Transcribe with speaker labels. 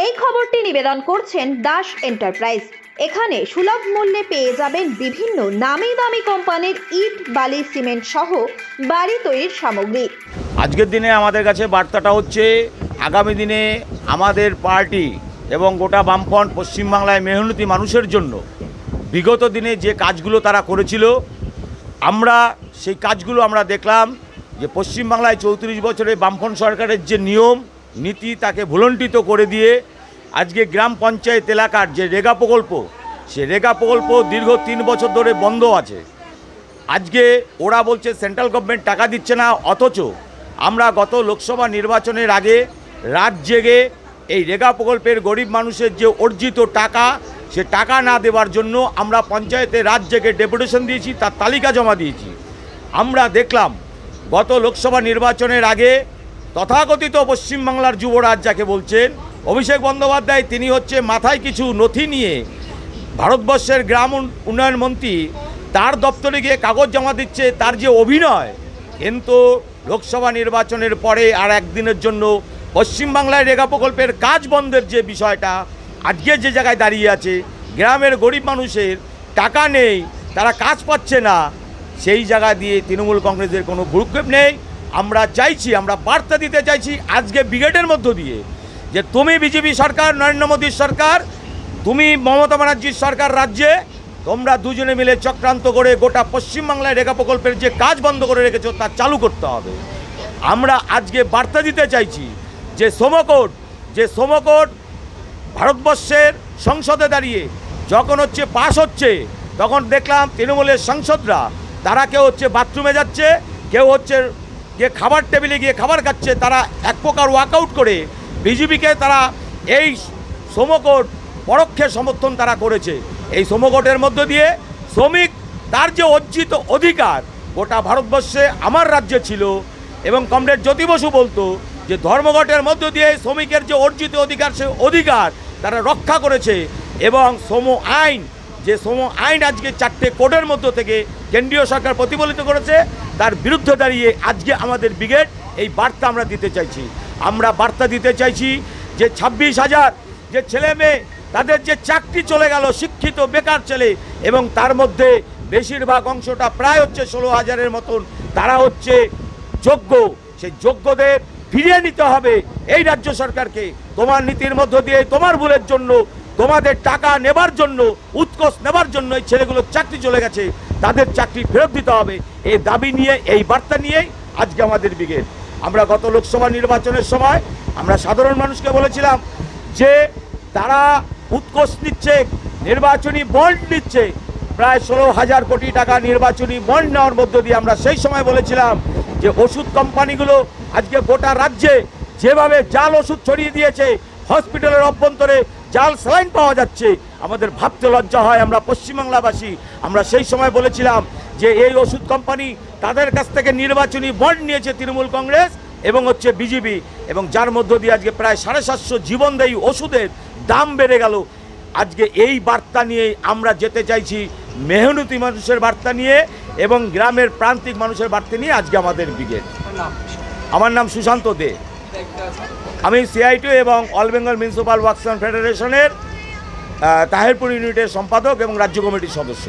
Speaker 1: এই খবরটি নিবেদন করছেন দাস এন্টারপ্রাইজ। এখানে সুলভ মূল্যে পেয়ে যাবেন বিভিন্ন নামি দামি কোম্পানির ইট, বালি, সিমেন্ট সহ বাড়ি তৈরির সামগ্রী।
Speaker 2: আজকের দিনে আমাদের কাছে বার্তাটা হচ্ছে, আগামী দিনে আমাদের পার্টি এবং গোটা বামফ্রন্ট পশ্চিমবাংলায় মেহনতি মানুষের জন্য বিগত দিনে যে কাজগুলো তারা করেছিল, আমরা সেই কাজগুলো আমরা দেখলাম যে পশ্চিমবাংলায় চৌত্রিশ বছরে বামফ্রন্ট সরকারের যে নিয়ম নীতি তাকে ভুলণ্ঠিত করে দিয়ে আজকে গ্রাম পঞ্চায়েত এলাকার যে রেগা প্রকল্প, সে রেগা প্রকল্প দীর্ঘ তিন বছর ধরে বন্ধ আছে। আজকে ওরা বলছে সেন্ট্রাল গভর্নমেন্ট টাকা দিচ্ছে না, অথচ আমরা গত লোকসভা নির্বাচনের আগে রাত জেগে এই রেগা প্রকল্পের গরিব মানুষের যে অর্জিত টাকা, সে টাকা না দেওয়ার জন্য আমরা পঞ্চায়েতে রাত জেগে ডেপুটেশন দিয়েছি, তার তালিকা জমা দিয়েছি। আমরা দেখলাম গত লোকসভা নির্বাচনের আগে তথাকথিত পশ্চিমবাংলার যুবরাজ যাকে বলছেন, অভিষেক বন্দ্যোপাধ্যায়, তিনি হচ্ছে মাথায় কিছু নথি নিয়ে ভারতবর্ষের গ্রাম উন- উন্নয়ন মন্ত্রী, তার দপ্তরে গিয়ে কাগজ জমা দিচ্ছে, তার যে অভিনয়, কিন্তু লোকসভা নির্বাচনের পরে আর একদিনের জন্য পশ্চিমবাংলায় রেগা প্রকল্পের কাজ বন্ধের যে বিষয়টা, আজকে যে জায়গায় দাঁড়িয়ে আছে, গ্রামের গরিব মানুষের টাকা নেই, তারা কাজ পাচ্ছে না, সেই জায়গা দিয়ে তৃণমূল কংগ্রেসের কোনো ভ্রুক্ষেপ নেই। আমরা চাইছি, আমরা বার্তা দিতে চাইছি আজকে ব্রিগেডের মধ্য দিয়ে যে তুমি বিজেপি সরকার, নরেন্দ্র মোদীর সরকার, তুমি মমতা ব্যানার্জির সরকার রাজ্যে, তোমরা দুজনে মিলে চক্রান্ত করে গোটা পশ্চিমবাংলায় রেখা প্রকল্পের যে কাজ বন্ধ করে রেখেছো তা চালু করতে হবে। আমরা আজকে বার্তা দিতে চাইছি যে সমকোট যে সমকোট ভারতবর্ষের সংসদে দাঁড়িয়ে যখন হচ্ছে পাশ হচ্ছে, তখন দেখলাম তৃণমূলের সাংসদরা, তারা কেউ হচ্ছে বাথরুমে যাচ্ছে, কেউ হচ্ছে গিয়ে খাবার টেবিলে গিয়ে খাবার খাচ্ছে, তারা এক প্রকার ওয়াকআউট করে বিজেপিকে তারা এই সমকোট পরোক্ষে সমর্থন তারা করেছে। এই সমকোটের মধ্য দিয়ে শ্রমিক, তার যে অর্জিত অধিকার, গোটা ভারতবর্ষে আমার রাজ্যে ছিল এবং কমরেড জ্যোতি বসু বলতো যে ধর্মঘটের মধ্য দিয়ে শ্রমিকের যে অর্জিত অধিকার, সে অধিকার তারা রক্ষা করেছে এবং সম আইন যে সম আইন আজকে চারটে কোডের মধ্য থেকে কেন্দ্রীয় সরকার প্রতিফলিত করেছে, তার বিরুদ্ধে দাঁড়িয়ে আজকে আমাদের ব্রিগেড এই বার্তা আমরা দিতে চাইছি। আমরা বার্তা দিতে চাইছি যে ছাব্বিশ হাজার যে ছেলে মেয়ে, তাদের যে চাকরি চলে গেল, শিক্ষিত, বেকার ছেলে, এবং তার মধ্যে বেশিরভাগ অংশটা প্রায় হচ্ছে ষোলো হাজারের মতন, তারা হচ্ছে যোগ্য। সেই যোগ্যদের ফিরিয়ে নিতে হবে। এই রাজ্য সরকারকে তোমার নীতির মধ্য দিয়ে, তোমার ভুলের জন্য তোমাদের টাকা নেবার জন্য, উৎকোষ নেবার জন্য এই ছেলেগুলোর চাকরি চলে গেছে। তাদের চাকরি ফেরত দিতে হবে। এই দাবি নিয়ে, এই বার্তা নিয়েই আজকে আমাদের ব্রিগেড আমরা গত লোকসভা নির্বাচনের সময় আমরা সাধারণ মানুষকে বলেছিলাম যে তারা উৎকোষ নিচ্ছে, নির্বাচনী বন্ড নিচ্ছে। প্রায় ষোলো হাজার কোটি টাকা নির্বাচনী বন্ড নেওয়ার মধ্য দিয়ে আমরা সেই সময় বলেছিলাম যে ওষুধ কোম্পানিগুলো আজকে গোটা রাজ্যে যেভাবে জাল ওষুধ ছড়িয়ে দিয়েছে, হসপিটালের অভ্যন্তরে জাল স্যালাইন পাওয়া যাচ্ছে। আমাদের ভাবতে লজ্জা হয় আমরা পশ্চিমবাংলাবাসী। আমরা সেই সময় বলেছিলাম যে এই ওষুধ কোম্পানি তাদের কাছ থেকে নির্বাচনী বন্ড নিয়েছে তৃণমূল কংগ্রেস এবং হচ্ছে বিজেপি। এবং যার মধ্য দিয়ে আজকে প্রায় সাড়ে সাতশো জীবনদায়ী ওষুধের দাম বেড়ে গেল। আজকে এই বার্তা নিয়ে আমরা যেতে চাইছি মেহনতি মানুষের বার্তা নিয়ে এবং গ্রামের প্রান্তিক মানুষের বার্তা নিয়ে আজকে আমাদের ব্রিগেড। আমার নাম সুশান্ত দে। আমি সিআইটি এবং অল বেঙ্গল মিউনিসিপাল ওয়ার্কস ফেডারেশনের তাহেরপুর ইউনিটের সম্পাদক এবং রাজ্য কমিটির সদস্য।